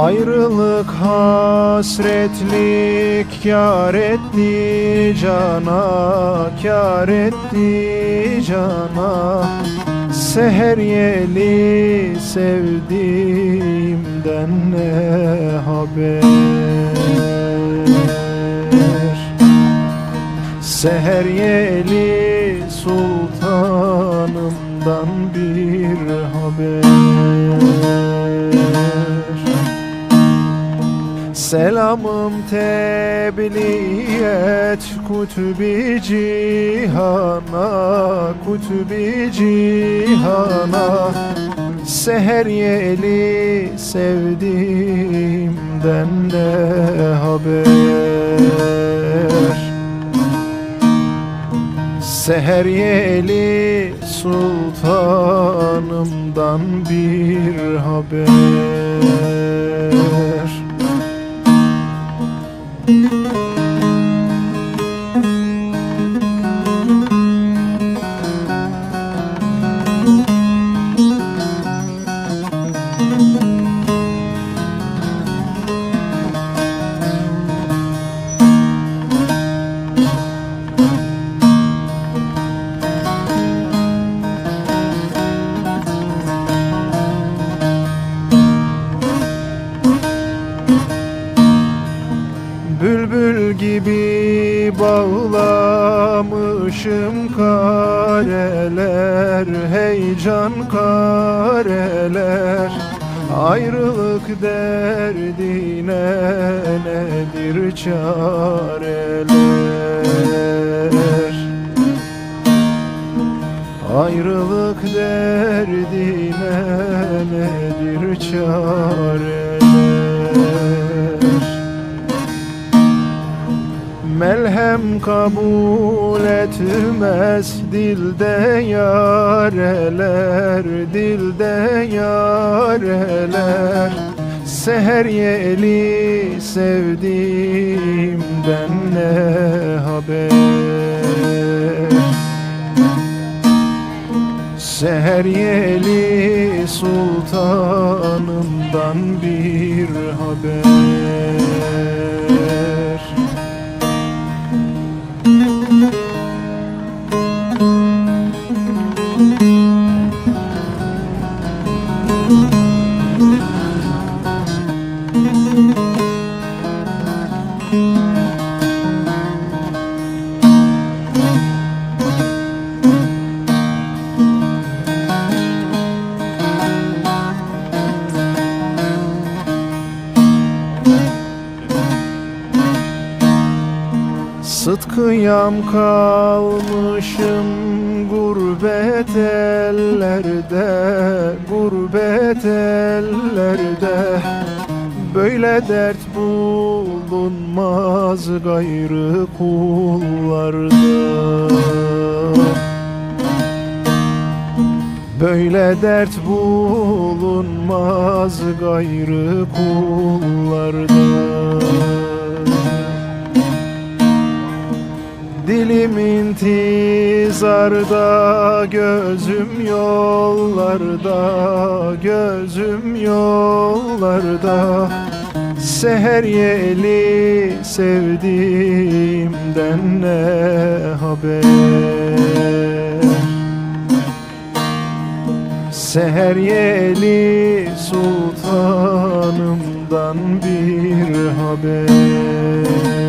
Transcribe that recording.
Ayrılık hasretlik kar etti cana Kar etti cana. Seher yeli sevdiğimden ne haber? Seher yeli Selamım tebliğ et kutubi cihana Kutubi cihana. Seher yeli sevdiğimden ne haber. Seher yeli sultanımdan bir haber thank you. Bülbül gibi bağlamışım kareler Heyecan kareler. Ayrılık derdine nedir çareler? Ayrılık derdine nedir çareler Melhem kabul etmez dilde yareler Dilde yareler. Seher yeli sevdiğimden ne haber? Seher yeli sultanımdan bir haber Sıtkıyam kalmışım gurbet ellerde Gurbet ellerde. Böyle dert bulunmaz gayrı kullarda. Böyle dert bulunmaz gayrı kullarda Dilim intizarda gözüm yollarda Gözüm yollarda. Seher yeli sevdiğimden ne haber? Seher yeli sultanımdan bir haber